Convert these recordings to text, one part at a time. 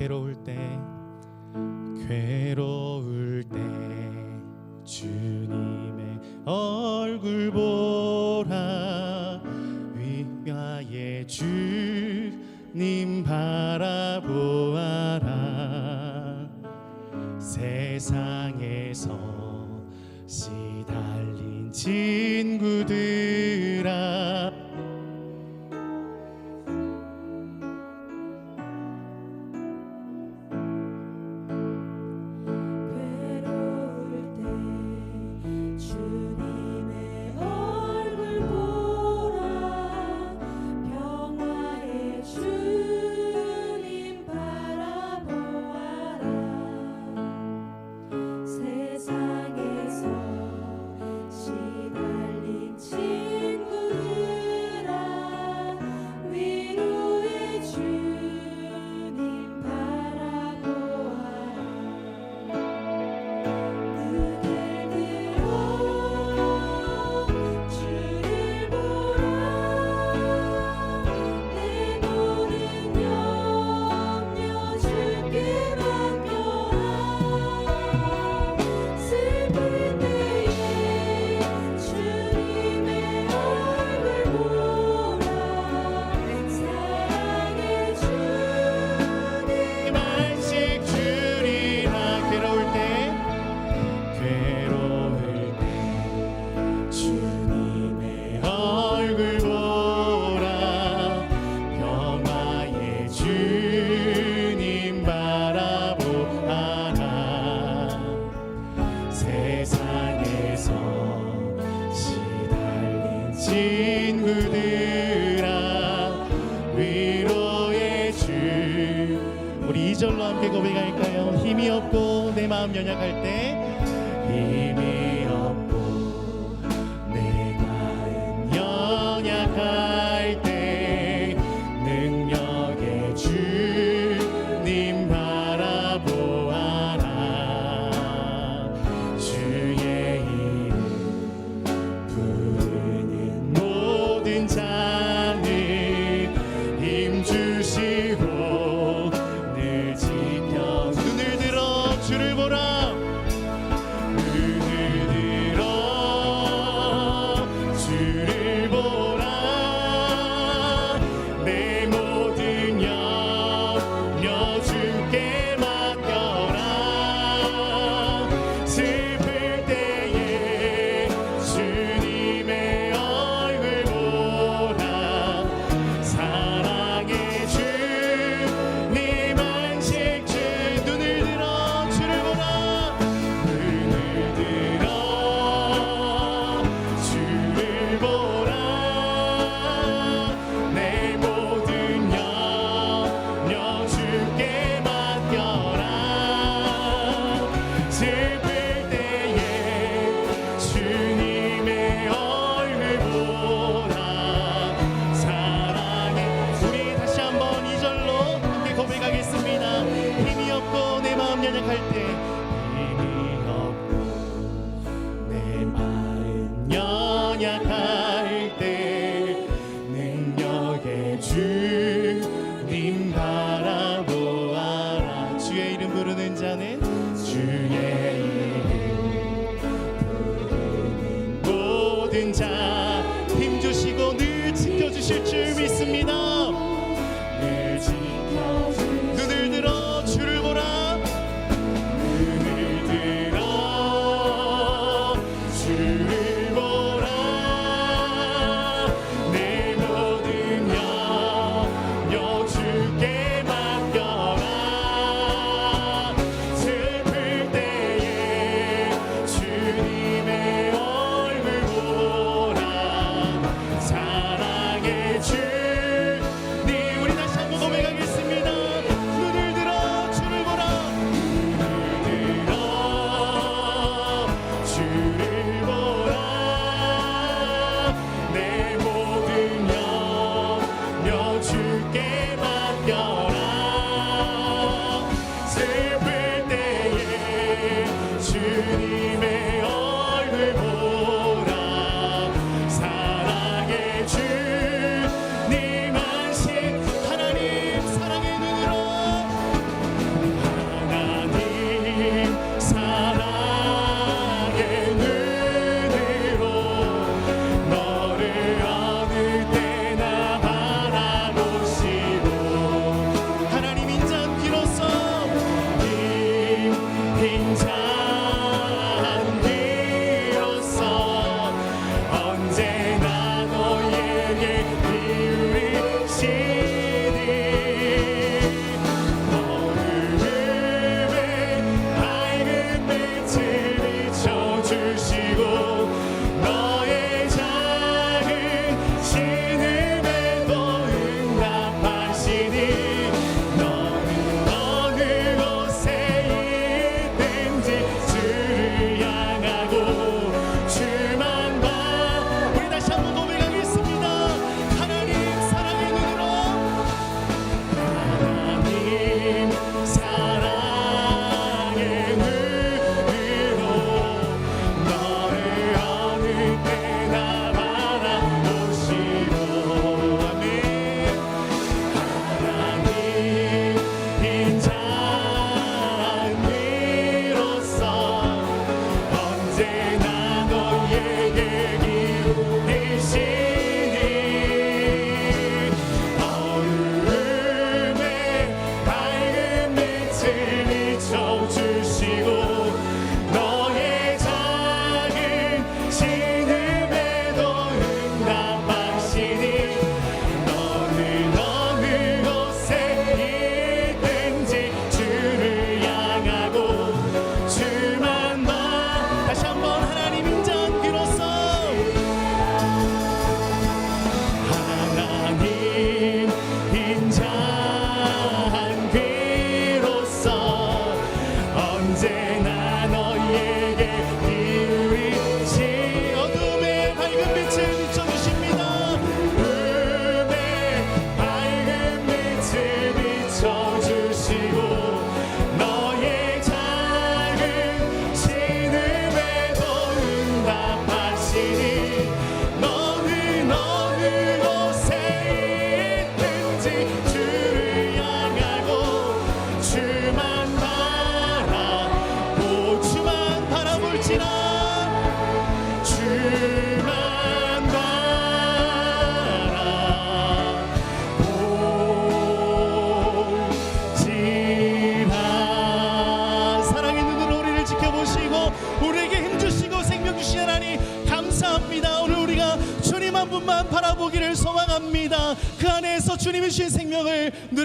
괴로울 때 괴로울 때 주님의 얼굴 보라. 위가의 주님 바라보아라. 세상에서 시달린 지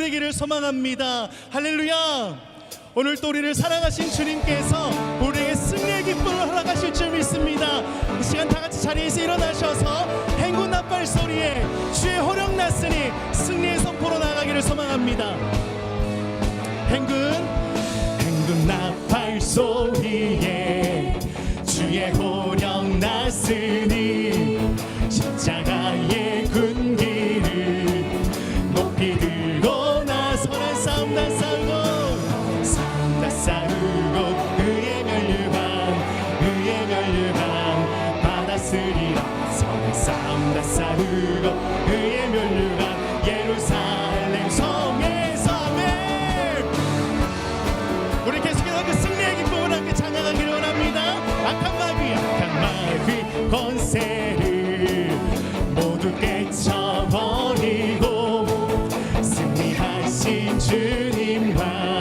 누리기를 소망합니다. 할렐루야. 오늘 또 우리를 사랑하신 주님께서 우리에게 승리의 기쁨을 허락하실 줄 믿습니다. 이 시간 다 같이 자리에서 일어나셔서 행군 나팔 소리에 주의 호령 났으니 승리의 선포로 나가기를 소망합니다. 행군 행군 나팔 소리에 주의 호령 났으니 십자가의 군기를 높이 들고 깨쳐버리고 승리하신 주님과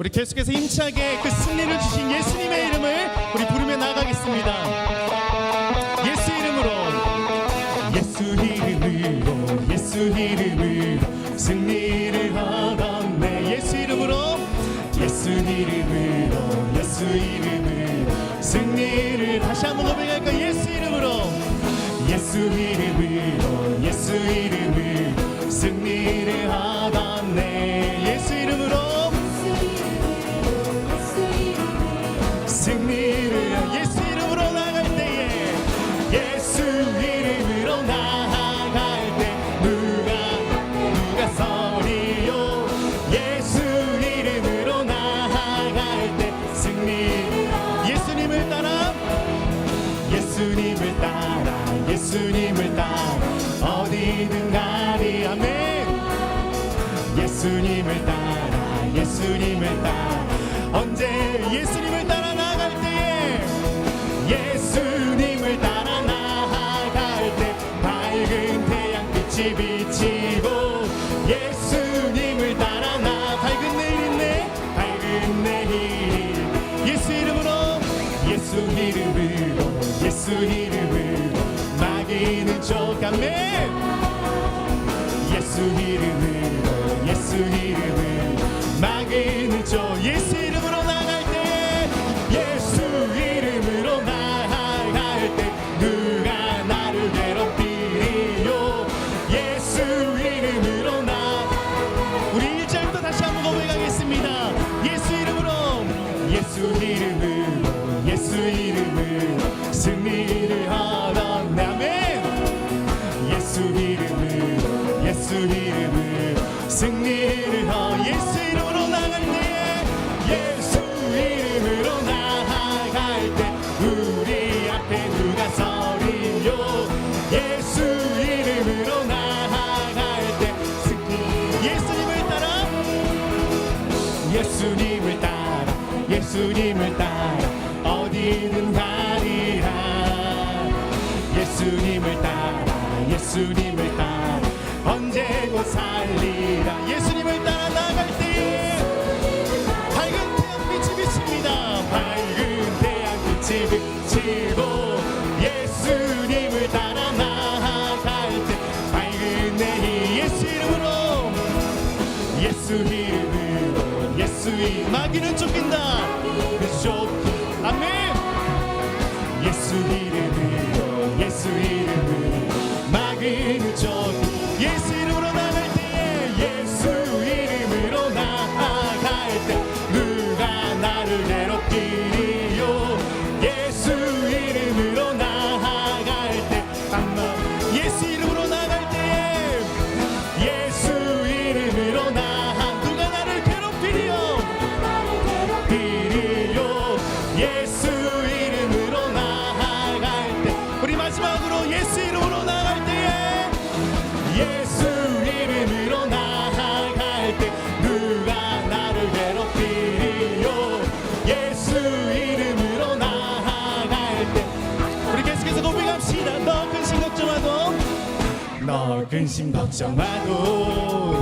우리 계속해서 힘차게 그 승리를 주신 예수님의 이름을 우리 부르며 나가겠습니다. 예수 이름으로. 예수 이름으로 예수 이름으로 승리를 얻었네. 예수 이름으로. 예수 이름으로 예수 이름으로 승리를 다시 한번 고백할까 예수 이름으로. 예수 이름으로 예수 이름으로 승리를 얻었네 예수님을 따라 예수님을 따라. 언제 예수님을 따라 나갈 때에 예수님을 따라 나갈 때. 밝은 태양빛이 비치고 예수님을 따라 나. 밝은 내일 있네. 밝은 내일. 예수 이름으로 예수 이름으로 예수 이름으로. 쪽 아멘 예수 예수 나갈 때 예수 예수님을 따라 언제 곧 살리라. 예수님을 따라 나갈 때 밝은 태양 빛이 비칩니다. 밝은 태양 빛이 비치고 예수님을 따라 나갈 때 밝은 내일 예수 이름으로 예수 이름으로 예수 이름 마귀는 쫓긴다. 쫓기 아멘. 예수 이름으로 예수 이름으로 King of 근심 걱정 말고.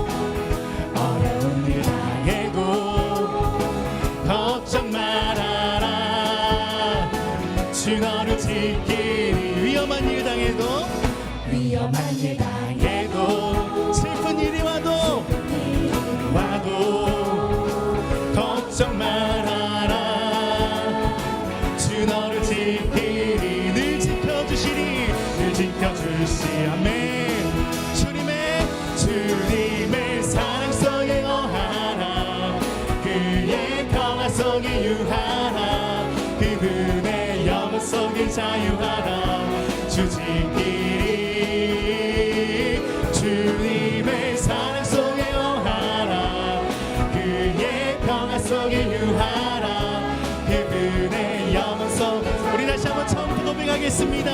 있습니다.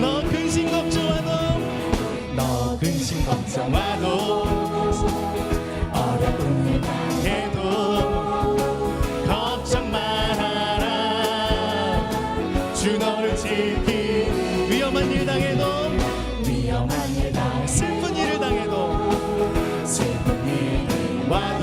너 근심 걱정 마너 너 근심 걱정 마너 어려운 일 당해도 걱정 말아라. 주 너를 지키 위험한 일 당해도 위험한 일 당해도 슬픈 일을 당해도 슬픈 일이 와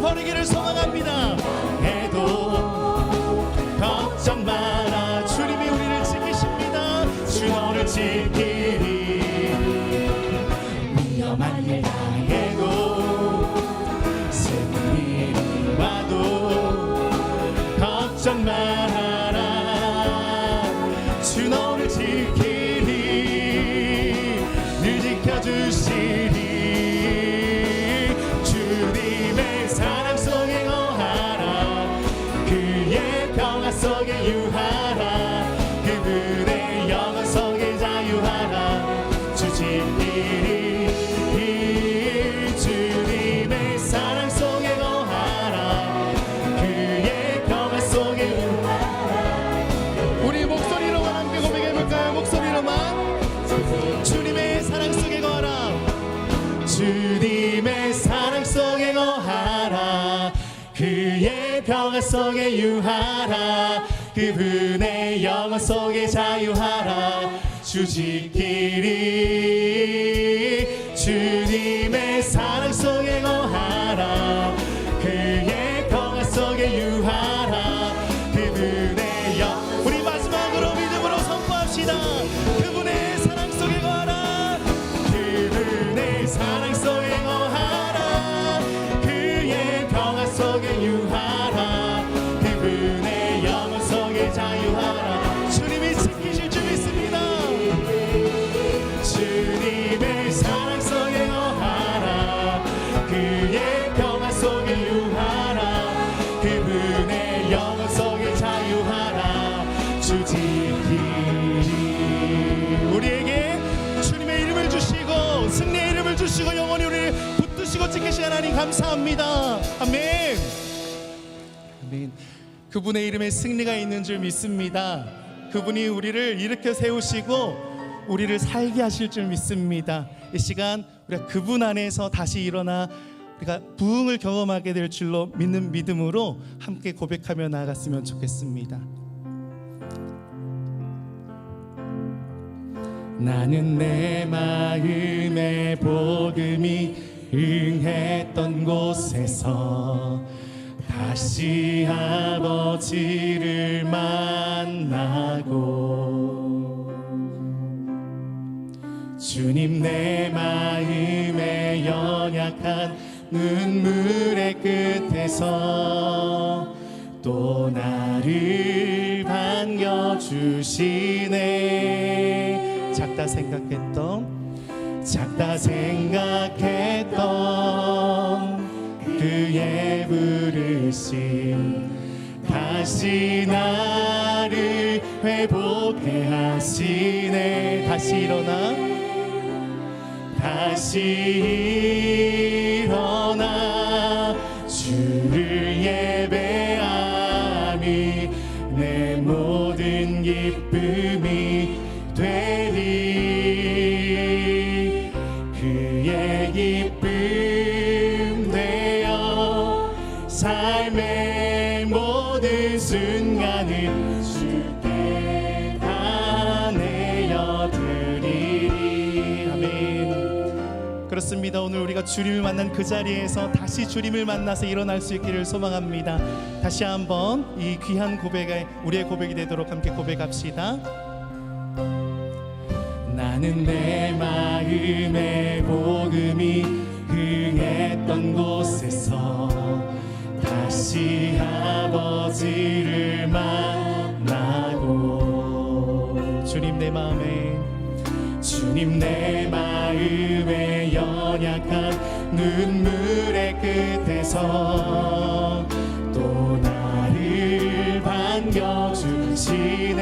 버리기를 소망합니다. 주님의 사랑 속에 걸어. 주님의 사랑 속에 거하라. 그의 평화 속에 유하라. 그분의 영원 속에 자유하라. 주 지키리. 감사합니다. 아멘. 아멘. 그분의 이름에 승리가 있는 줄 믿습니다. 그분이 우리를 일으켜 세우시고 우리를 살게 하실 줄 믿습니다. 이 시간 우리가 그분 안에서 다시 일어나 우리가 부흥을 경험하게 될 줄로 믿는 믿음으로 함께 고백하며 나아갔으면 좋겠습니다. 나는 내 마음의 복음이 응했던 곳에서 다시 아버지를 만나고 주님 내 마음의 연약한 눈물의 끝에서 또 나를 반겨주시네. 작다 생각했던 작다 생각했 부르심 다시 나를 회복해 하시네. 다시 일어나. 다시 일어나. 주를 예 주님을 만난 그 자리에서 다시 주님을 만나서 일어날 수 있기를 소망합니다. 다시 한번 이 귀한 고백에 우리의 고백이 되도록 함께 고백합시다. 나는 내 마음의 복음이 흥했던 곳에서 다시 아버지를 만나고 주님 내 마음에 주님 내 연약한 눈물의 끝에서 또 나를 반겨주시네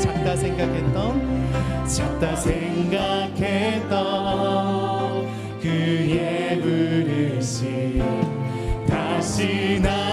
작다 생각했던 작다 생각했던 그의 부르심. 다시 나